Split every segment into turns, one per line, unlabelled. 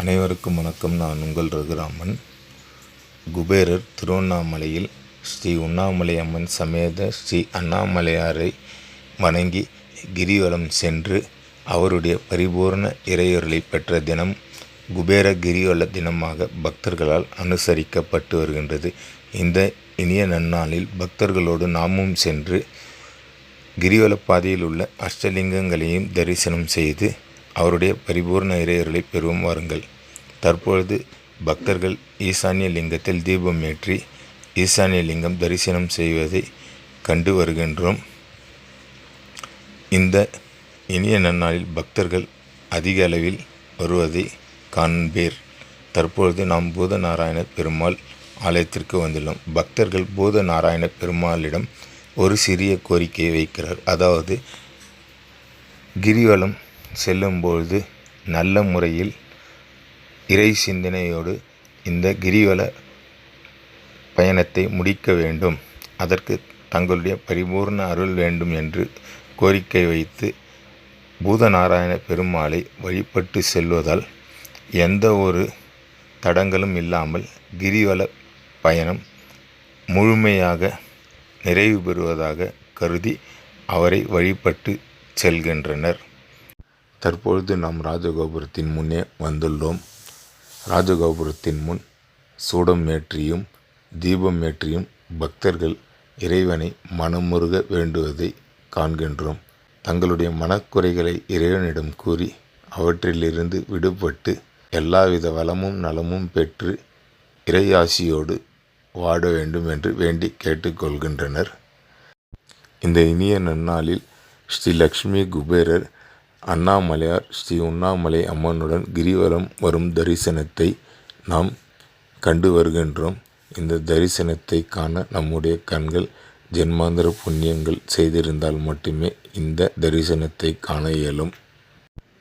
அனைவருக்கும் வணக்கம். நான் உங்கள் ரகுராமன். குபேரர் திருவண்ணாமலையில் ஸ்ரீ உண்ணாமலை அம்மன் சமேத ஸ்ரீ அண்ணாமலையாரை வணங்கி கிரிவலம் சென்று அவருடைய பரிபூர்ண இறையொருளை பெற்ற தினம் குபேர கிரிவல தினமாக பக்தர்களால் அனுசரிக்கப்பட்டு வருகின்றது. இந்த இனிய நன்னாளில் பக்தர்களோடு நாமும் சென்று கிரிவல பாதையில் உள்ள அஷ்டலிங்கங்களையும் தரிசனம் செய்து அவருடைய பரிபூர்ண இறையர்களை பெறும் வாருங்கள். தற்பொழுது பக்தர்கள் ஈசானிய லிங்கத்தில் தீபம் ஏற்றி ஈசானிய லிங்கம் தரிசனம் செய்வதை கண்டு வருகின்றோம். இந்த இனிய நன்னாளில் பக்தர்கள் அதிக அளவில் வருவதை காண்பீர். தற்பொழுது நாம் பூத நாராயண பெருமாள் ஆலயத்திற்கு வந்துள்ளோம். பக்தர்கள் பூத நாராயண பெருமாளிடம் ஒரு சிறிய கோரிக்கையை வைக்கிறார். அதாவது கிரிவலம் செல்லும்பொழுது நல்ல முறையில் இறை சிந்தனையோடு இந்த கிரிவல பயணத்தை முடிக்க வேண்டும். அதற்கு தங்களுடைய பரிபூர்ண அருள் வேண்டும் என்று கோரிக்கை வைத்து பூதநாராயண பெருமாளை வழிபட்டு செல்வதால் எந்த ஒரு தடங்களும் இல்லாமல் கிரிவல பயணம் முழுமையாக நிறைவு பெறுவதாக கருதி அவரை வழிபட்டு செல்கின்றனர். தற்பொழுது நாம் ராஜகோபுரத்தின் முன்னே வந்துள்ளோம். ராஜகோபுரத்தின் முன் சூடம் ஏற்றியும் தீபம் ஏற்றியும் பக்தர்கள் இறைவனை மனமுருக வேண்டுவதை காண்கின்றோம். தங்களுடைய மனக்குறைகளை இறைவனிடம் கூறி அவற்றிலிருந்து விடுபட்டு எல்லாவித வளமும் நலமும் பெற்று இறையாசியோடு வாட வேண்டும் என்று வேண்டி கேட்டுக்கொள்கின்றனர். இந்த இனிய நன்னாளில் ஸ்ரீ லக்ஷ்மி குபேரர் அண்ணாமலையார் ஸ்ரீ உண்ணாமலை அம்மனுடன் கிரிவலம் வரும் தரிசனத்தை நாம் கண்டு வருகின்றோம். இந்த தரிசனத்தை காண நம்முடைய கண்கள் ஜென்மாந்திர புண்ணியங்கள் செய்திருந்தால் மட்டுமே இந்த தரிசனத்தை காண இயலும்.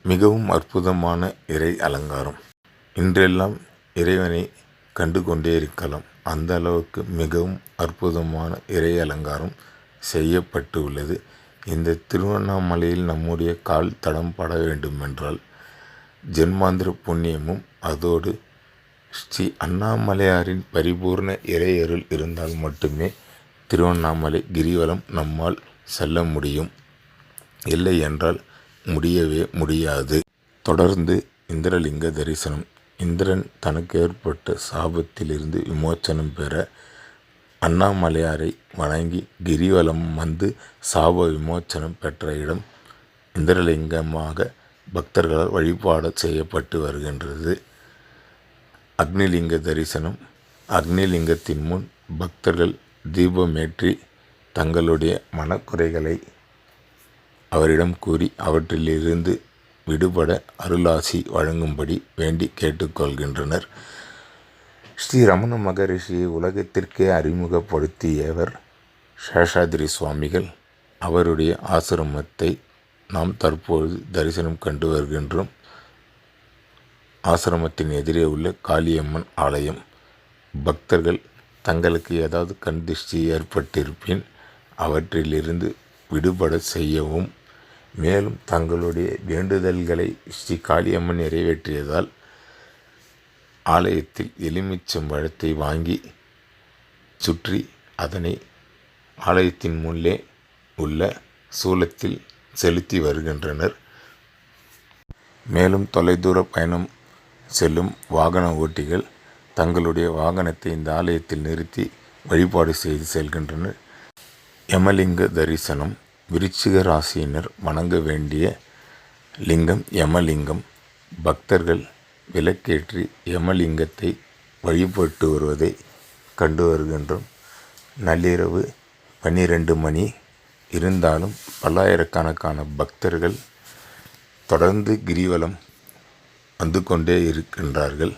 மிகவும் அற்புதமான இறை அலங்காரம். இன்றெல்லாம் இறைவனை கண்டு கொண்டே இருக்கலாம். அந்த அளவுக்கு மிகவும் அற்புதமான இறை அலங்காரம் செய்யப்பட்டு உள்ளது இந்த திருவண்ணாமலையில் நம்முடைய கால் தடம் பட வேண்டுமென்றால் ஜென்மாந்திர புண்ணியமும் அதோடு ஸ்ரீ அண்ணாமலையாரின் பரிபூர்ண இறையருள் இருந்தால் மட்டுமே திருவண்ணாமலை கிரிவலம் நம்மால் செல்ல முடியும். இல்லை என்றால் முடியவே முடியாது. தொடர்ந்து இந்திரலிங்க தரிசனம். இந்திரன் தனக்கு ஏற்பட்ட சாபத்திலிருந்து விமோச்சனம் பெற அண்ணாமலையாரை வணங்கி கிரிவலம் வந்து சாப விமோச்சனம் பெற்ற இடம் இந்திரலிங்கமாக பக்தர்களால் வழிபாடு செய்யப்பட்டு வருகின்றது. அக்னிலிங்க தரிசனம். அக்னிலிங்கத்தின் முன் பக்தர்கள் தீபமேற்றி தங்களுடைய மனக்குறைகளை அவரிடம் கூறி அவற்றிலிருந்து விடுபட அருளாசி வழங்கும்படி வேண்டி கேட்டுக்கொள்கின்றனர். ஸ்ரீ ரமண மகரிஷியை உலகத்திற்கே அறிமுகப்படுத்தியவர் சேஷாதிரி சுவாமிகள். அவருடைய ஆசிரமத்தை நாம் தற்போது தரிசனம் கண்டு வருகின்றோம். ஆசிரமத்தின் எதிரே உள்ள காளியம்மன் ஆலயம். பக்தர்கள் தங்களுக்கு ஏதாவது கண் திருஷ்டி ஏற்பட்டிருப்பின் அவற்றிலிருந்து விடுபட செய்யவும் மேலும் தங்களுடைய வேண்டுதல்களை ஸ்ரீ காளியம்மன் நிறைவேற்றியதால் ஆலயத்தில் எலுமிச்சம் பழத்தை வாங்கி சுற்றி அதனை ஆலயத்தின் முன்னே உள்ள சூலத்தில் செலுத்தி வருகின்றனர். மேலும் தொலைதூர பயணம் செல்லும் வாகன ஓட்டிகள் தங்களுடைய வாகனத்தை இந்த ஆலயத்தில் நிறுத்தி வழிபாடு செய்து செல்கின்றனர். யமலிங்க தரிசனம் விருச்சிக ராசியினர் வணங்க வேண்டிய லிங்கம் யமலிங்கம். பக்தர்கள் விளக்கேற்றி யமலிங்கத்தை வழிபட்டு வருவதை கண்டு வருகின்றோம். நள்ளிரவு பன்னிரெண்டு மணி. இருந்தாலும் பல்லாயிரக்கணக்கான பக்தர்கள் தொடர்ந்து கிரிவலம் வந்து கொண்டே இருக்கின்றார்கள்.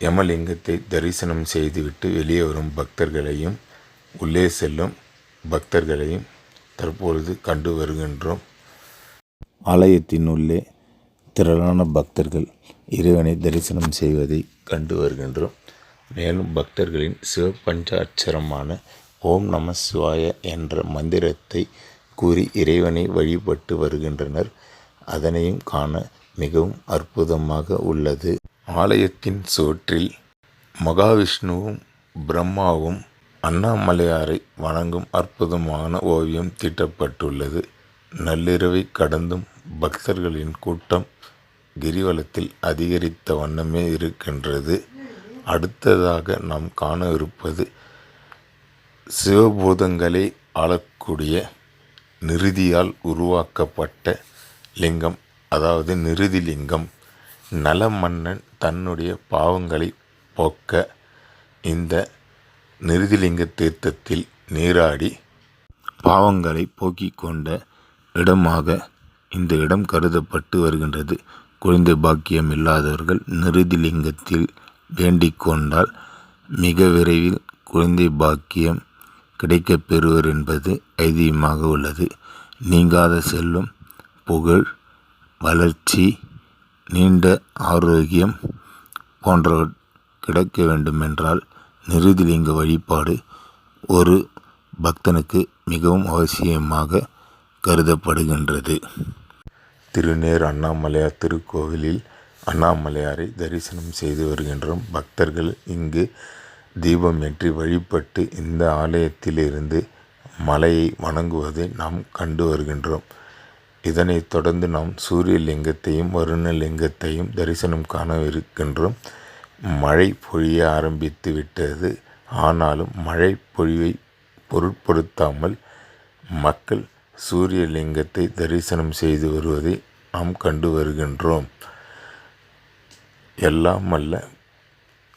யமலிங்கத்தை தரிசனம் செய்துவிட்டு வெளியே வரும் பக்தர்களையும் உள்ளே செல்லும் பக்தர்களையும் தற்பொழுது கண்டு வருகின்றோம். ஆலயத்தின் உள்ளே திரளான பக்தர்கள் இறைவனை தரிசனம் செய்வதை கண்டு வருகின்றோம். மேலும் பக்தர்களின் சிவபஞ்சாட்சரமான ஓம் நம சிவாய என்ற மந்திரத்தை கூறி இறைவனை வழிபட்டு வருகின்றனர். அதனையும் காண மிகவும் அற்புதமாக உள்ளது. ஆலயத்தின் சுவற்றில் மகாவிஷ்ணுவும் பிரம்மாவும் அண்ணாமலையாரை வணங்கும் அற்புதமான ஓவியம் தீட்டப்பட்டுள்ளது. நள்ளிரவை கடந்தும் பக்தர்களின் கூட்டம் கிரிவலத்தில் அதிகரித்த வண்ணமே இருக்கின்றது. அடுத்ததாக நாம் காணவிருப்பது சிவபூதங்களை ஆளக்கூடிய நிருதியால் உருவாக்கப்பட்ட லிங்கம். அதாவது நிருதி லிங்கம். நலமன்னன் தன்னுடைய பாவங்களை போக்க இந்த நிருதிலிங்க தீர்த்தத்தில் நீராடி பாவங்களை போக்கிக் கொண்ட இடமாக இந்த இடம் கருதப்பட்டு வருகின்றது. குழந்தை பாக்கியம் இல்லாதவர்கள் நிருதிலிங்கத்தில் வேண்டிக் கொண்டால் மிக விரைவில் குழந்தை பாக்கியம் கிடைக்கப் பெறுவர் என்பது ஐதீகமாக உள்ளது. நீங்காத செல்லும் புகழ் வளர்ச்சி நீண்ட ஆரோக்கியம் போன்றவை கிடைக்க வேண்டுமென்றால் நிருதிலிங்க வழிபாடு ஒரு பக்தனுக்கு மிகவும் அவசியமாக கருதப்படுகின்றது. திருநேர் அண்ணாமலையார் திருக்கோவிலில் அண்ணாமலையாரை தரிசனம் செய்து வருகின்றோம். பக்தர்கள் இங்கு தீபம் ஏற்றி வழிபட்டு இந்த ஆலயத்திலிருந்து மலையை வணங்குவதை நாம் கண்டு வருகின்றோம். இதனைத் தொடர்ந்து நாம் சூரியலிங்கத்தையும் வருணலிங்கத்தையும் தரிசனம் காணவிருக்கின்றோம். மழை பொழிய ஆரம்பித்து விட்டது. ஆனாலும் மழை பொழிவை பொருட்படுத்தாமல் மக்கள் சூரியலிங்கத்தை தரிசனம் செய்து வருவதை நாம் கண்டு வருகின்றோம். எல்லாம் அல்ல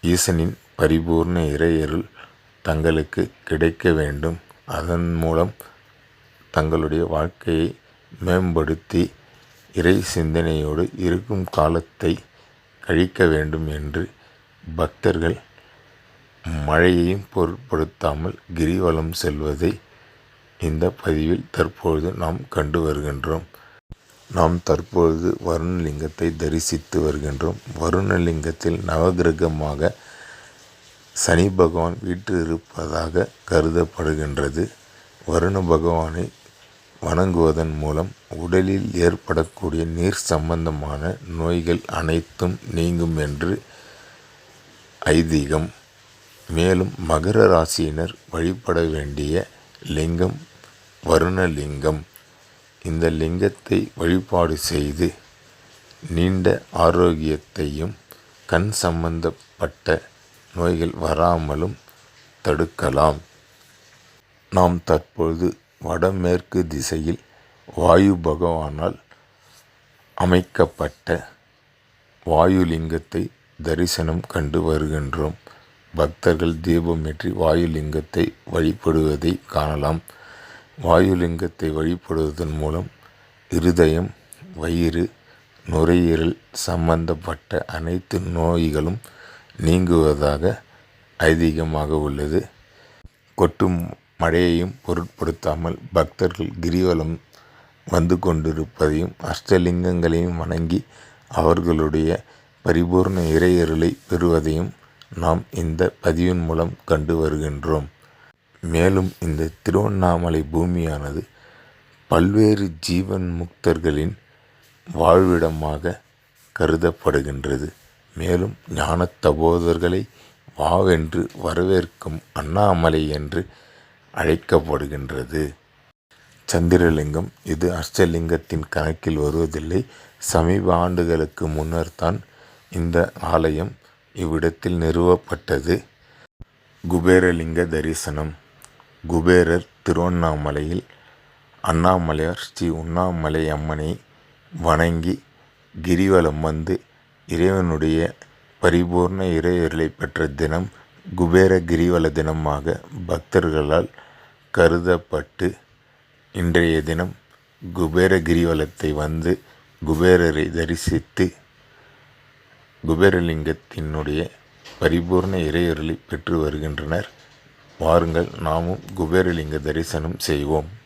ஈசனின் பரிபூர்ண இறையருள் தங்களுக்கு கிடைக்க வேண்டும். அதன் மூலம் தங்களுடைய வாழ்க்கையை மேம்படுத்தி இறை சிந்தனையோடு இருக்கும் காலத்தை கழிக்க வேண்டும் என்று பக்தர்கள் மழையையும் பொருட்படுத்தாமல் கிரிவலம் செல்வதை இந்த பதிவில் தற்பொழுது நாம் கண்டு வருகின்றோம். நாம் தற்பொழுது வருணலிங்கத்தை தரிசித்து வருகின்றோம். வருணலிங்கத்தில் நவகிரகமாக சனி பகவான் இருப்பதாக கருதப்படுகின்றது. வருண பகவானை வணங்குவதன் மூலம் உடலில் ஏற்படக்கூடிய நீர் சம்பந்தமான நோய்கள் அனைத்தும் நீங்கும் என்று ஐதீகம். மேலும் மகர ராசியினர் வழிபட வேண்டிய லிங்கம் வருணலிங்கம். இந்த லிங்கத்தை வழிபாடு செய்து நீண்ட ஆரோக்கியத்தையும் கண் சம்பந்தப்பட்ட நோய்கள் வராமலும் தடுக்கலாம். நாம் தற்பொழுது வடமேற்கு திசையில் வாயு பகவானால் அமைக்கப்பட்ட வாயுலிங்கத்தை தரிசனம் கண்டு வருகின்றோம். பக்தர்கள் தீபமேற்றி வாயுலிங்கத்தை வழிபடுவதை காணலாம். வாயுலிங்கத்தை வழிபடுவதன் மூலம் இருதயம் வயிறு நுரையீரல் சம்பந்தப்பட்ட அனைத்து நோய்களும் நீங்குவதாக ஐதீகமாக உள்ளது. கொட்டும் மழையையும் பொருட்படுத்தாமல் பக்தர்கள் கிரிவலம் வந்து கொண்டிருப்பதையும் அஷ்டலிங்கங்களையும் வணங்கி அவர்களுடைய பரிபூர்ண இறையருளை பெறுவதையும் நாம் இந்த பதிவின் மூலம் கண்டு வருகின்றோம். மேலும் இந்த திருவண்ணாமலை பூமியானது பல்வேறு ஜீவன் முக்தர்களின் வாழ்விடமாக கருதப்படுகின்றது. மேலும் ஞான தபோதர்களை வாவென்று வரவேற்கும் அண்ணாமலை என்று அழைக்கப்படுகின்றது. சந்திரலிங்கம் இது அஷ்டலிங்கத்தின் கணக்கில் வருவதில்லை. சமீப ஆண்டுகளுக்கு முன்னர் தான் இந்த ஆலயம் இவ்விடத்தில் நிறுவப்பட்டது குபேரலிங்க தரிசனம். குபேரர் திருவண்ணாமலையில் அண்ணாமலையார் ஸ்ரீ உண்ணாமலை அம்மனை வணங்கி கிரிவலம் வந்து இறைவனுடைய பரிபூர்ண இறையருளை பெற்ற தினம் குபேர கிரிவல தினமாக பக்தர்களால் கருதப்பட்டு இன்றைய தினம் குபேர கிரிவலத்தை வந்து குபேரரை தரிசித்து குபேரலிங்கத்தினுடைய பரிபூர்ண இறையருளை பெற்று வருகின்றனர். வாருங்கள் நாமும் குபேரலிங்க தரிசனம் செய்வோம்.